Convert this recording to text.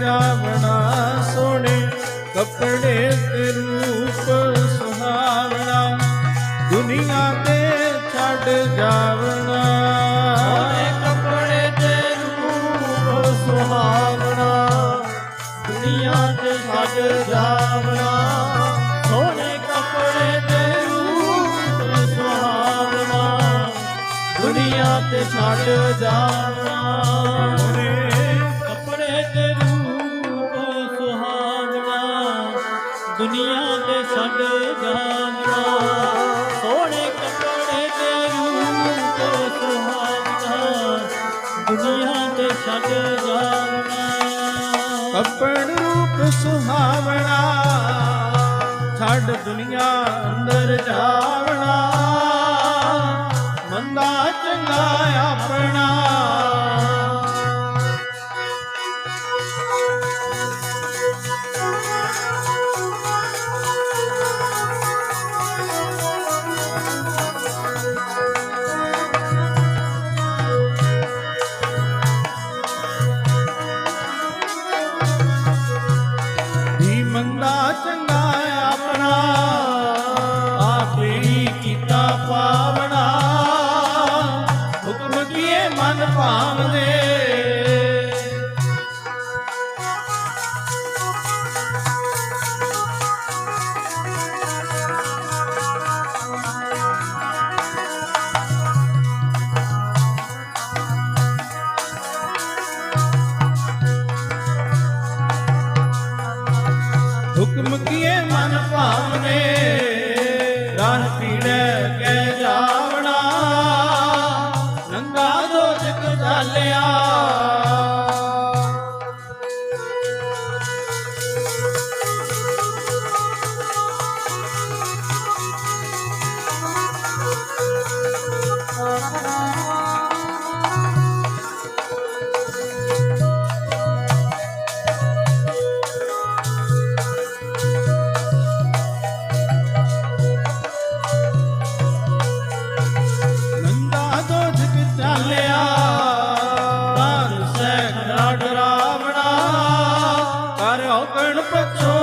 ਜਾਵਣਾ ਸੋਹਣੇ ਕੱਪੜੇ ਤੇ ਰੂਪ ਸੁਹਾਵਣਾ। ਦੁਨੀਆ ਤੇ ਛੱਡ ਜਾਵਣਾ। ਸੋਹਣੇ ਕੱਪੜੇ ਤੇ ਰੂਪ ਸੁਹਾਵਣਾ। ਦੁਨੀਆ ਤੇ ਛੱਡ ਜਾਵਣਾ। ਸੋਹਣੇ ਕੱਪੜੇ ਤੇ ਰੂਪ ਸੁਹਾਵਣਾ। ਦੁਨੀਆ ਤੇ ਛੱਡ ਜਾਵਣਾ। ਕੱਪੜੇ ਰੂਪ ਸੁਹਾਵਣਾ, ਦੁਨੀਆ ਤੇ ਛੱਡ ਜਾਣਾ ਸੋਹਣੇ ਕੱਪੜੇ ਦੇ ਰੂਪ ਸੁਹਾਵਣਾ, ਦੁਨੀਆ ਤੇ ਛੱਡ ਜਾਣਾ ਕੱਪੜ ਰੂਪ ਸੁਹਾਵਣਾ, ਛੱਡ ਦੁਨੀਆ ਅੰਦਰ ਜਾਵਣਾ। ஆச்சங்க ਹੁਕਮ ਰਾਹ ਪੀੜੈ પણ પછો